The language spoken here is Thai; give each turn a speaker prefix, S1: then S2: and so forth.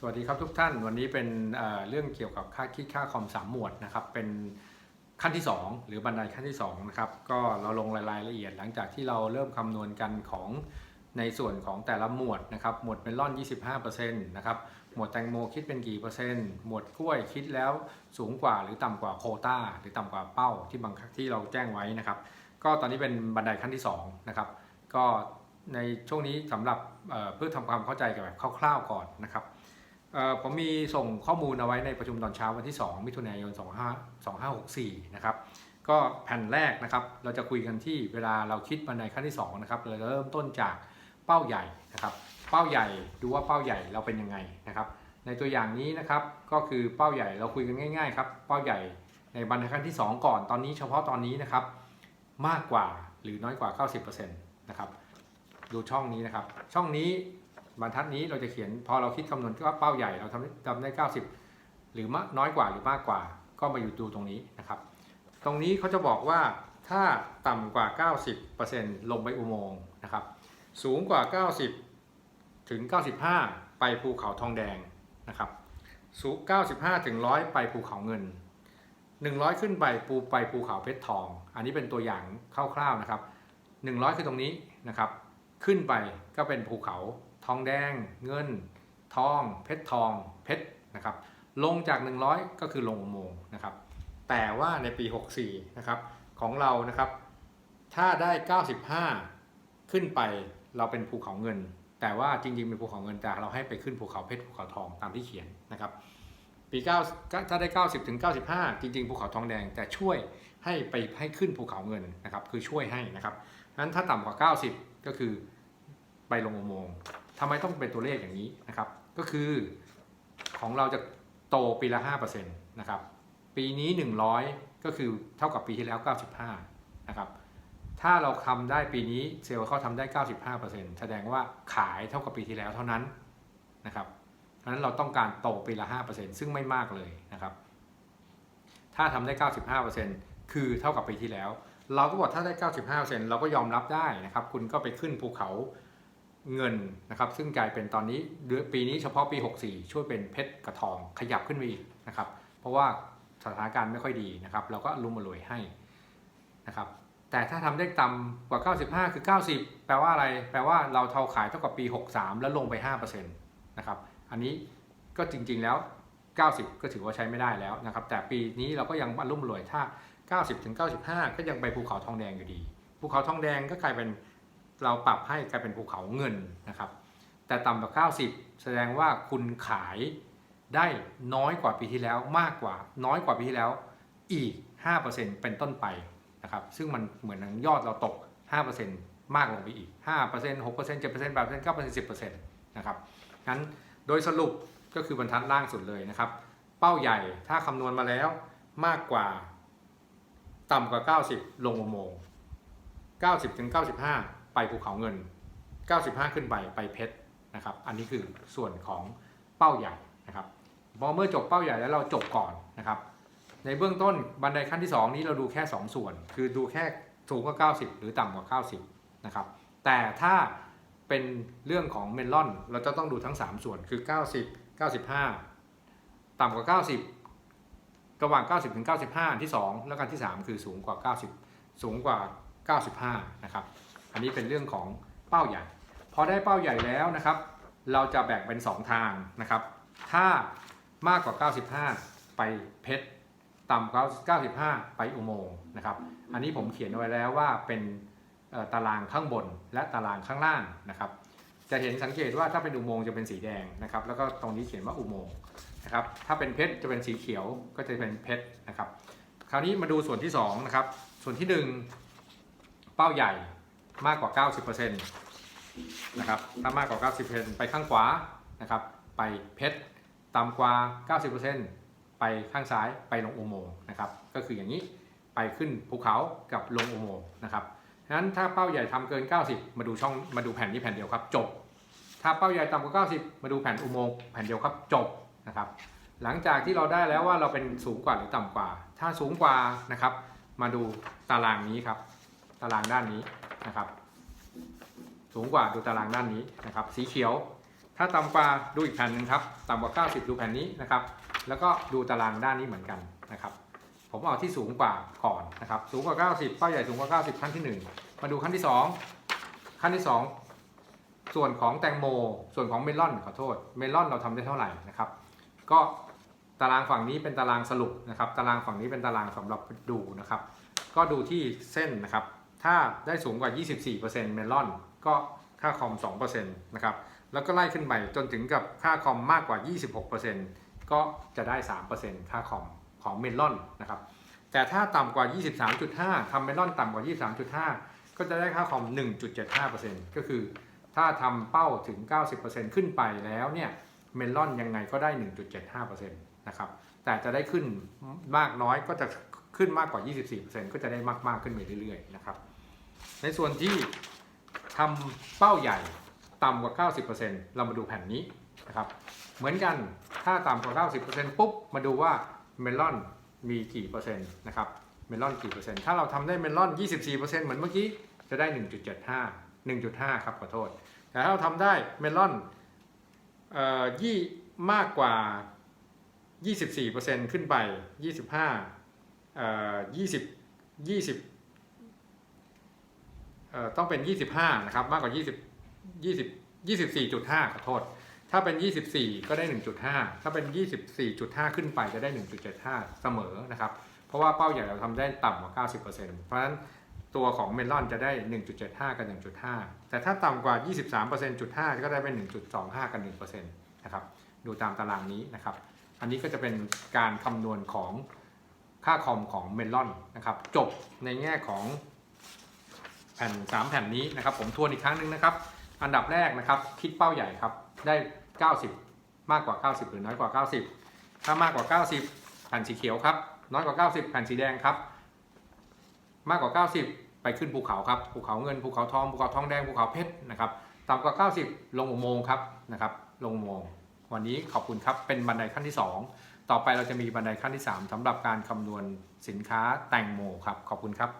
S1: สวัสดีครับทุกท่านวันนี้เป็นเเรื่องเกี่ยวกับค่าคิดค่าคอมสามหมวดนะครับเป็นขั้นที่ 2 หรือบันไดขั้นที่2นะครับก็เราลงรายละเอียดหลังจากที่เราเริ่มคำนวณกันของในส่วนของแต่ละหมวดนะครับหมวดเมลอน 25%นะครับหมวดแตงโมคิดเป็นกี่เปอร์เซ็นต์หมวดกล้วยคิดแล้วสูงกว่าหรือต่ำกว่าโคต้าหรือต่ำกว่าเป้าที่บางที่เราแจ้งไว้นะครับก็ตอนนี้เป็นบันไดขั้นที่2นะครับก็ในช่วงนี้สำหรับเพื่อทำความเข้าใจกันแบบคร่าวๆก่อนนะครับ ผมมีส่งข้อมูลเอาไว้ในประชุมตอนเช้าวันที่ 2 มิถุนายน 25 2564 นะครับ ก็แผ่นแรกนะครับ เราจะคุยกันที่เวลาเราคิดบันไดขั้นที่2นะครับเราจะเริ่มต้นจากเป้าใหญ่นะครับ เป้าใหญ่ดูว่าเป้าใหญ่เราเป็นยังไงนะครับ ในตัวอย่างนี้นะครับก็คือเป้าใหญ่เราคุยกันง่ายๆครับเป้าใหญ่ในบันไดขั้นที่ 2 ก่อนตอนนี้เฉพาะตอนนี้นะครับ มากกว่าหรือน้อยกว่า 90%นะครับดูช่องนี้นะครับ ช่องนี้ บรรทัดนี้เราจะเขียนพอเราคิดคำนวณว่าเป้าใหญ่เราทำได้ทำได้ 90 หรือมากน้อยกว่าหรือมากกว่า ก็มาอยู่ดูตรงนี้นะครับ ตรงนี้เขาจะบอกว่าถ้าต่ำกว่า 90%ลงไปอุโมงค์นะครับ สูงกว่า 90 ถึง 95 ไปภูเขาทองแดงนะครับสูง95 ถึง 100 ไปภูเขาเงิน 100 ขึ้นไปปูไปภูเขาเพชรทอง อันนี้เป็นตัวอย่างคร่าวๆนะครับ 100 คือตรงนี้นะครับ ขึ้นไปก็เป็นภูเขา ทองแดง เงิน ทอง เพชรทอง เพชรนะครับ ลงจาก 100 ก็คือลงอุโมงค์นะครับ แต่ว่าในปี 64 นะครับ ของเรานะครับ ถ้าได้ 95 ขึ้นไปเราเป็นภูเขาเงิน แต่ว่าจริงๆเป็นภูเขาเงินแต่เราให้ไปขึ้นภูเขาเพชรภูเขาทองตามที่เขียนนะครับ ปี9ก็ถ้าได้ 90 ถึง 95 จริงๆภูเขาทองแดงแต่ช่วยให้ไปให้ขึ้นภูเขาเงินนะครับ คือช่วยให้นะครับนั้นถ้าต่ำกว่า 90 ก็คือไปลงอุโมงค์ ทำไมต้องเป็นตัวเลขอย่างนี้นะครับ ก็คือของเราจะโตปีละ5%นะครับปีนี้ 100 ก็คือเท่ากับปีที่แล้ว 95นะครับถ้าเราทำได้ปีนี้เซลล์เขาทำได้ 95%แสดงว่าขายเท่ากับปีที่แล้วเท่านั้นนะครับเพราะนั้นเราต้องการโตปีละ 5%ซึ่งไม่มากเลยนะครับ ถ้าทำได้ 95%คือเท่ากับปีที่แล้ว เราก็บอกถ้าได้ 95%เราก็ยอมรับได้นะครับ คุณก็ไปขึ้นภูเขา เงินนะครับซึ่งกลายเป็นตอนนี้เดือนปีนี้เฉพาะปี 64 ช่วยเป็นเพชรกระทองขยับขึ้นไปอีกนะครับเพราะว่าสถานการณ์ไม่ค่อยดีนะครับเราก็รุมอรวยให้นะครับแต่ถ้าทำได้ต่ำกว่า 95 คือ 90 แปลว่าอะไร แปลว่าเราเท่าขายเท่ากับปี 63 แล้วลงไป5%นะครับอันนี้ก็จริงๆแล้ว 90 ก็ถือว่าใช้ไม่ได้แล้วนะครับแต่ปีนี้เราก็ยังรุ่มรวยถ้า 90-95 ก็ยังไปภูเขาทองแดงอยู่ดีภูเขาทองแดงก็กลายเป็น เราปรับให้กลายเป็นภูเขาเงินนะครับ แต่ต่ำกว่า90 แสดงว่าคุณขายได้น้อยกว่าปีที่แล้วมากกว่าน้อยกว่าปีที่แล้วอีก 5%เป็นต้นไปนะครับ ซึ่งมันเหมือนยอดเราตก 5%มากลงไปอีก 5% 6% 7% 8% 9% 10%นะครับงั้นโดยสรุปก็คือบรรทัดล่างสุดเลยนะครับ เป้าใหญ่ถ้าคำนวณมาแล้วมากกว่าต่ำกว่า 90 ลงอุโมงค์90ถึง95 ไปภูเขาเงิน 95 ขึ้นไปไปเพชรนะครับ อันนี้คือส่วนของเป้าใหญ่นะครับพอเมื่อจบเป้าใหญ่แล้วเราจบก่อนนะครับ ในเบื้องต้นบันไดขั้นที่ 2 นี้เราดูแค่ 2 ส่วน คือดูแค่สูงกว่า 90 หรือต่ำกว่า 90 นะครับ แต่ถ้าเป็นเรื่องของเมลอนเราจะต้องดูทั้ง 3 ส่วนคือ 90 95 ต่ำกว่า 90 ระหว่าง 90 ถึง 95 ที่ 2 แล้วกันที่ 3 คือสูงกว่า 90 สูงกว่า 95 นะครับ อันนี้เป็นเรื่องของเป้าใหญ่ พอได้เป้าใหญ่แล้วนะครับ เราจะแบ่งเป็น 2 ทางนะครับ ถ้ามากกว่า 95 ไปเพชรต่ำกว่า95 ไปอุโมงค์นะครับ อันนี้ผมเขียนไว้แล้วว่าเป็นตารางข้างบนและตารางข้างล่างนะครับ จะเห็นสังเกตว่าถ้าเป็นอุโมงค์จะเป็นสีแดงนะครับ แล้วก็ตรงนี้เขียนว่าอุโมงค์นะครับ ถ้าเป็นเพชรจะเป็นสีเขียวก็จะเป็นเพชรนะครับ คราวนี้มาดูส่วนที่สองนะครับ ส่วนที่หนึ่งเป้าใหญ่ มากกว่า 90%นะครับถ้ามากกว่า 90%ไปข้างขวานะครับไปเพชรต่ำกว่า 90%ไปข้างซ้ายไปลงอุโมงค์นะครับก็คืออย่างนี้ไปขึ้นภูเขากับลงอุโมงค์นะครับฉะนั้นถ้าเป้าใหญ่ทำเกิน 90 มาดูช่องมาดูแผ่นนี้แผ่นเดียวครับ จบ ถ้าเป้าใหญ่ต่ำกว่า 90 มาดูแผ่นอุโมงค์แผ่นเดียวครับจบนะครับหลังจากที่เราได้แล้วว่าเราเป็นสูงกว่าหรือต่ำกว่า ถ้าสูงกว่านะครับ มาดูตารางนี้ครับ ตารางด้านนี้ นะครับ สูงกว่าดูตารางด้านนี้นะครับ สีเขียว ถ้าต่ำกว่าดูอีกแผ่นหนึ่งครับต่ำกว่า 90 ดูแผ่นนี้นะครับ แล้วก็ดูตารางด้านนี้เหมือนกันนะครับ ผมเอาที่สูงกว่าก่อนนะครับ สูงกว่า 90 เป้าใหญ่สูงกว่า 90 ขั้นที่ 1 มาดูขั้นที่ 2 ขั้นที่ 2 ส่วนของแตงโม ส่วนของเมลอนขอโทษ เมลอนเราทำได้เท่าไหร่นะครับ ก็ตารางฝั่งนี้เป็นตารางสรุปนะครับ ตารางฝั่งนี้เป็นตารางสำหรับดูนะครับ ก็ดูที่เส้นนะครับ ถ้าได้สูงกว่า 24%เมลอนก็ค่าคอม 2%นะครับ แล้วก็ไล่ขึ้นไปจนถึงกับค่าคอมมากกว่า 26%ก็จะได้ 3%ค่าคอมของเมลอนนะครับ แต่ถ้าต่ำกว่า 23.5ทำเมลอนต่ำกว่า 23.5 ก็จะได้ค่าคอม 1.75%ก็คือถ้าทำเป้าถึง 90%ขึ้นไปแล้วเนี่ยเมลอนยังไงก็ได้ 1.75%นะครับ แต่จะได้ขึ้นมากน้อยก็จะ ขึ้นมากกว่า 24%ก็จะได้มากๆขึ้นไปเรื่อยๆนะครับ ในส่วนที่ทำเป้าใหญ่ต่ำกว่า 90%เรามาดูแผ่นนี้นะครับ เหมือนกันถ้าต่ำกว่า 90%ปุ๊บมาดูว่าเมลอนมีกี่เปอร์เซ็นต์นะครับเมลอนกี่เปอร์เซ็นต์ถ้าเราทำได้เมลอน 24%เหมือนเมื่อกี้จะได้ 1.75 1.5 ครับขอโทษ แต่ถ้าเราทำได้เมลอนเอ่อยี่มากกว่า 24%ขึ้นไป 25 เอ่อ20 20เอ่อต้องเป็น25นะครับมากกว่า20 20 24.5ขอโทษ ถ้าเป็น24ก็ได้1.5ถ้าเป็น24.5ขึ้นไปจะได้1.75เสมอนะครับ เพราะว่าเป้าใหญ่เราทำได้ต่ำกว่า90%เพราะฉะนั้นตัวของเมลอนจะได้ 1.75 กับ 1.5 แต่ถ้าต่ำกว่า 23%.5 ก็ได้เป็น 1.25 กับ1%นะครับ ดูตามตารางนี้นะครับ อันนี้ก็จะเป็นการคำนวณของ ค่าคอมของเมลอนนะครับ จบในแง่ของแผ่น 3 แผ่นนี้นะครับ ผมทวนอีกครั้งหนึ่งนะครับ อันดับแรกนะครับ คิดเป้าใหญ่ครับ ได้ 90 มากกว่า 90 หรือน้อยกว่า 90 ถ้ามากกว่า 90 แผ่นสีเขียวครับ น้อยกว่า 90 แผ่นสีแดงครับ มากกว่า 90 ไปขึ้นภูเขาครับ ภูเขาเงิน ภูเขาทอง ภูเขาทองแดง ภูเขาเพชรนะครับ ต่ำกว่า 90 ลงอุโมงค์ครับนะครับ ลงอุโมงค์ วันนี้ขอบคุณครับ เป็นบันไดขั้นที่ 2 ต่อไปเราจะมีบันไดขั้นที่ 3สำหรับการคำนวณสินค้าแตงโมครับ ขอบคุณครับ